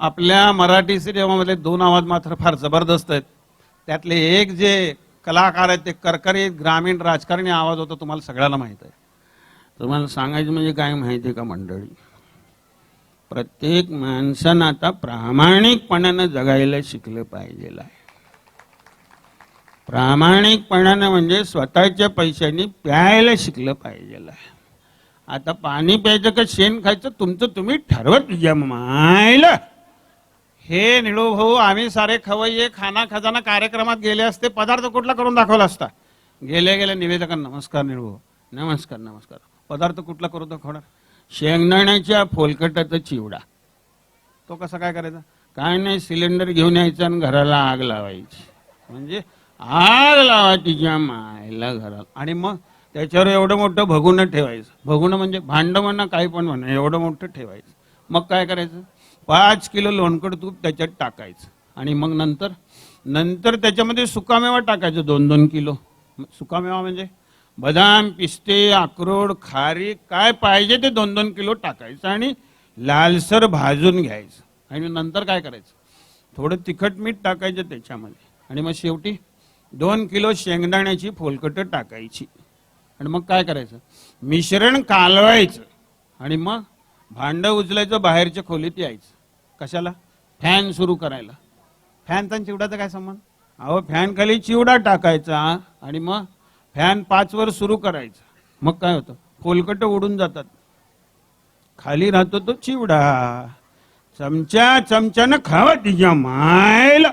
आपल्या मराठी सिनेमामधले दोन आवाज मात्र फार जबरदस्त आहेत. त्यातले एक जे कलाकार आहेत ते करकरीत ग्रामीण राजकारणी आवाज होता तुम्हाला सगळ्याला माहीत आहे. तुम्हाला सांगायचं म्हणजे काय माहिती आहे का मंडळी? प्रत्येक माणसानं आता प्रामाणिकपणानं जगायला शिकलं पाहिजे आहे. प्रामाणिकपणानं म्हणजे स्वतःच्या पैशांनी प्यायला शिकलं पाहिजे आहे. आता पाणी प्यायचं का शेण खायचं तुमचं तुम्ही ठरवत जमायला हे निळू भाऊ आम्ही सारे खवय्ये खाना खजाना कार्यक्रमात गेले असते पदार्थ कुठला करून दाखवला असता? गेले गेले निवेदकांना नमस्कार निळू भाऊ. नमस्कार नमस्कार. पदार्थ कुठला करून दाखवणार? शेंगदाण्याच्या फोलकटाचा चिवडा. तो कसा काय करायचा? काय नाही सिलेंडर घेऊन यायचा आणि घराला आग लावायची. म्हणजे आग लावा तिच्या मायला घराला. आणि मग त्याच्यावर एवढं मोठं भगुणं ठेवायचं. भगुणं म्हणजे भांड म्हणा काही पण म्हणा एवढं मोठं ठेवायचं. मग काय करायचं? पाच किलो लोणकड तूप त्याच्यात टाकायचं. आणि मग नंतर नंतर त्याच्यामध्ये सुकामेवा टाकायचं दोन दोन किलो. सुकामेवा म्हणजे बदाम पिस्ते अक्रोड खारी काय पाहिजे ते दोन दोन किलो टाकायचं आणि लालसर भाजून घ्यायचं. आणि नंतर काय करायचं? थोडं तिखट मीठ टाकायचं त्याच्यामध्ये. आणि मग शेवटी दोन किलो शेंगदाण्याची फोलकटं टाकायची. आणि मग काय करायचं? मिश्रण कालवायचं. आणि मग भांडं उचलायचं बाहेरच्या खोलीत यायचं. कशाला? फॅन सुरू करायला. फॅन आणि चिवडाचा काय संबंध? अहो फॅन खाली चिवडा टाकायचा आणि मग फॅन पाच वर सुरू करायचा. मग काय होतं? कोलकट उडून जातात. खाली राहतो तो चिवडा. चमच्या चमच्यानं खावा तिच्या मायला.